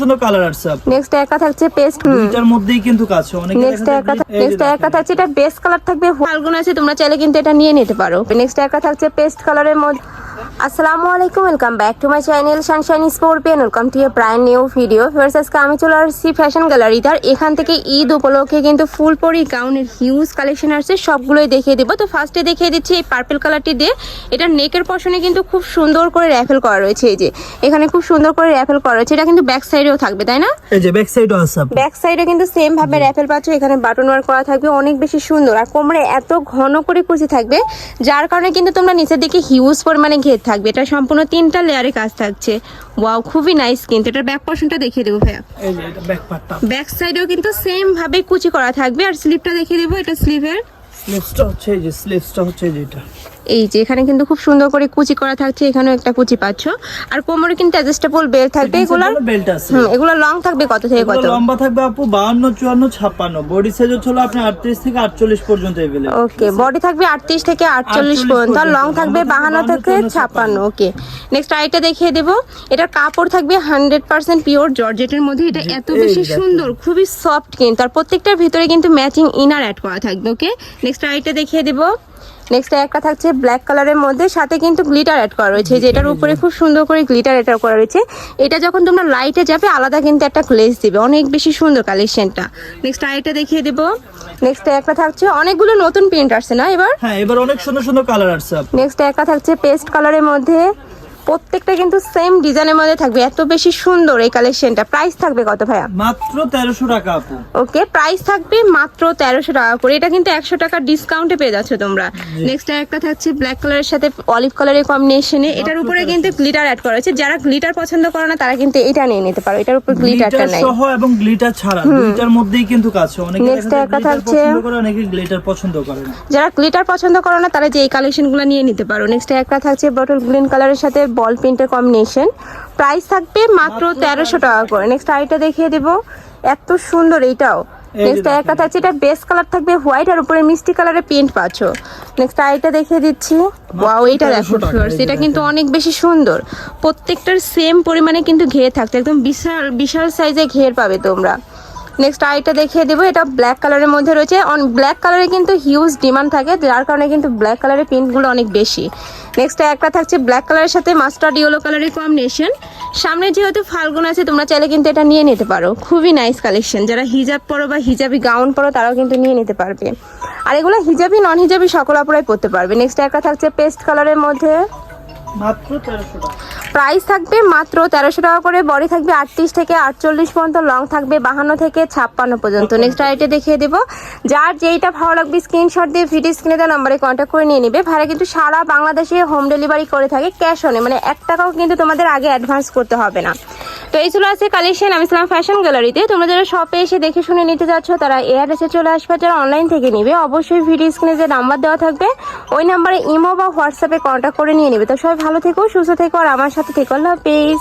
সুন্দর কালার আসছে নেক্সট একা থাকছে পেস্ট দুইটার মধ্যেই কিন্তু কাজ অনেক নেক্সট একা নেক্সট একা থাকছে এটা বেস্ট কালার থাকবে ফাল্গুন আছে তোমরা চাইলে কিন্তু এটা নিয়ে নিতে পারো। নেক্সট একা থাকছে পেস্ট কালারের মধ্যে আসসালামু আলাইকুম welcome back to my channel Sunshine স্পোর্পিয়ান welcome to a brand new video first আজকে আমি চলে আসছি ফ্যাশন গ্যালারিতে আর এখান থেকে ঈদ উপলক্ষে কিন্তু ফুল পরি গাউনের হিউজ কালেকশন আসছে সবগুলোই দেখিয়ে দেবো। তো ফার্স্টে দেখিয়ে দিচ্ছি এই পার্পল কালারটি দিয়ে। এটা নেকের পশনে কিন্তু খুব সুন্দর করে র্যাফেল করা রয়েছে এই যে। এখানে খুব সুন্দর করে র্যাফেল করা রয়েছে। এটা কিন্তু ব্যাক সাইডেও থাকবে তাই না? এই যে ব্যাক সাইডও আছে ব্যাক সাইডে কিন্তু সেম ভাবে র্যাফেল পাচ্ছ। এখানে বাটন ওয়ার্ক করা থাকবে অনেক বেশি সুন্দর। আর কোমরে এত ঘন করে কুচি থাকবে যার কারণে কিন্তু তোমরা নিচের দিকে হিউজ পরিমাণে ঘের থাকবে। এটা সম্পূর্ণ তিনটা লেয়ারে কাজ থাকছে। ওয়াও খুবই নাইস কিন্তু। এটার ব্যাক পোর্শনটা দেখিয়ে দেবো ভাইয়া। এই যে এটা ব্যাক পার্টটা ব্যাক সাইডেও কিন্তু সেম ভাবে কুচি করা থাকবে। আর স্লিপটা দেখিয়ে দেবো এটা স্লিভের স্লিভসটা হচ্ছে এই যে স্লিভসটা হচ্ছে এই যে এটা এই যে এখানে কিন্তু খুব সুন্দর করে কুচি করা থাকছে এখানেও একটা কুচি পাচ্ছ আর কোমরে কিন্তু অ্যাডজাস্টেবল বেল্ট থাকবে এগুলোর বেল্ট আছে হুম এগুলো লং থাকবে কত থেকে কত এগুলো লম্বা থাকবে আপু 52 54 56 বডি সাইজ হচ্ছে হলো আপনি 38 থেকে 48 পর্যন্ত अवेलेबल ওকে বডি থাকবে আটত্রিশ থেকে আটচল্লিশ 48 পর্যন্ত আর লং পর্যন্ত। থাকবে লম্বা বাহান্ন থাকবে থেকে 52 ছাপ্পান্ন ওকে নেক্সট আইটা দেখিয়ে দেবো এটার কাপড় থাকবে হান্ড্রেড পার্সেন্ট পিওর জর্জেটের মধ্যে এটা এত এই বেশি দেখো। সুন্দর খুবই সফট কিন্তু আর প্রত্যেকটার ভিতরে কিন্তু ম্যাচিং ইনার অ্যাড করা থাকবে ওকে নেক্সট আইটা দেখিয়ে দেবো। নেক্সট একটা থাকছে ব্ল্যাক কালারের মধ্যে সাথে কিন্তু গ্লিটার অ্যাড করা রয়েছে যেটার উপরে খুব সুন্দর করে গ্লিটার অ্যাড করা রয়েছে। এটা যখন তোমরা লাইটে যাবে আলাদা কিন্তু একটা গ্লেজ দিবে অনেক বেশি সুন্দর কালেকশনটা নেক্সট আইটা দেখিয়ে দেবো। নেক্সট একটা থাকছে অনেকগুলো নতুন প্রিন্ট আসছে না এবার? হ্যাঁ এবার অনেক সুন্দর সুন্দর কালার আসছে। নেক্সট একটা থাকছে পেস্ট কালারের মধ্যে। প্রত্যেকটা কিন্তু সেম ডিজাইনের মধ্যে থাকবে। এত বেশি সুন্দর এই কালেকশনটা প্রাইস থাকবে কত ভাইয়া? মাত্র 1300 টাকা আপু। ওকে প্রাইস থাকবে মাত্র তেরোশো টাকা করে। এটা কিন্তু একশো টাকা ডিসকাউন্টে পেয়ে যাচ্ছ তোমরা। নেক্সট একটা থাকছে ব্ল্যাক কালারের সাথে অলিভ কালারের কম্বিনেশনে এটার উপরে কিন্তু গ্লিটার অ্যাড করা হয়েছে। যারা গ্লিটার পছন্দ করে না তারা কিন্তু এটা নিয়ে নিতে পারো। এটার উপর গ্লিটারটা গ্লিটার নাই। সহ এবং গ্লিটার ছাড়া। দুইটার মধ্যেই কিন্তু কাজ অনেকে দেখা একটা থাকছে- অনেকে গ্লিটার পছন্দ করে না। যারা গ্লিটার পছন্দ করো না তারা যে এই কালেকশনগুলো নিয়ে নিতে পারো। নেক্সট একটা থাকছে বটল গ্রিন কালারের সাথে বল প্রিন্টের কম্বিনেশন প্রাইস থাকবে মাত্র তেরোশো টাকা করে। নেক্সট আইটা দেখিয়ে দেবো। এত সুন্দর এইটাও। নেক্সট। একটা থাকছে এটা বেস কালার থাকবে হোয়াইট আর উপরে মিষ্টি কালারের প্রিন্ট পাচ্ছ। নেক্সট আইটা দেখিয়ে দিচ্ছি। ওয়াও 1300 দেখো যে এটা কিন্তু অনেক বেশি সুন্দর। প্রত্যেকটার সেম পরিমাণে কিন্তু ঘের থাকছে একদম বিশাল বিশাল সাইজে ঘের পাবে তোমরা। নেক্সট আইটা দেখিয়ে দেবো। এটা ব্ল্যাক কালারের মধ্যে রয়েছে। অন ব্ল্যাক কালারে কিন্তু হিউজ ডিমান্ড থাকে, যার কারণে কিন্তু ব্ল্যাক কালারের প্রিন্টগুলো অনেক বেশি। নেক্সট একটা থাকছে ব্ল্যাক কালারের সাথে মাস্টার্ড ইয়েলো কালারের কম্বিনেশন সামনে যেহেতু ফাল্গুন আছে, তোমরা চাইলে কিন্তু এটা নিয়ে নিতে পারো। খুবই নাইস কালেকশন যারা হিজাব পরো বা হিজাবি গাউন পরো, তারাও কিন্তু নিয়ে নিতে পারবে। আর এগুলো হিজাবি নন হিজাবি সকল আপুরাই পরতে পারবে। নেক্সট একটা থাকছে পেস্ট কালারের মধ্যে। মাত্র 1300 টাকা প্রাইস থাকবে মাত্র তেরোশো টাকা করে বডি থাকবে আটত্রিশ থেকে আটচল্লিশ পর্যন্ত লং থাকবে বাহান্ন থেকে ছাপ্পান্ন পর্যন্ত। নেক্সট আইটে দেখিয়ে দেবো। যার যেইটা ভালো লাগবে স্ক্রিনশট দিয়ে ভিডিও স্ক্রিনে দেওয়া নম্বরে কন্ট্যাক্ট করে নিয়ে নেবে। ভাড়া কিন্তু সারা বাংলাদেশে হোম ডেলিভারি করে থাকে ক্যাশ অনে মানে এক টাকাও কিন্তু তোমাদের আগে অ্যাডভান্স করতে হবে না। তো এই চলে আছে কালেকশন, আমি ইসলাম ফ্যাশন গ্যালারিতে তোমরা যারা শপে এসে দেখে শুনে নিতে যাচ্ছ, তারা এ অ্যাড্রেসে চলে আসবে। যারা অনলাইন থেকে নিবে, অবশ্যই ভিডিও স্ক্রিনে যে নাম্বার দেওয়া থাকবে, ওই নাম্বারে ইমো বা হোয়াটসঅ্যাপে কন্ট্যাক্ট করে নিয়ে নেবে। তো সবাই ভালো থেকো, সুস্থ থেকো, আর আমার সাথে থেকো। আল্লাহ হাফেজ।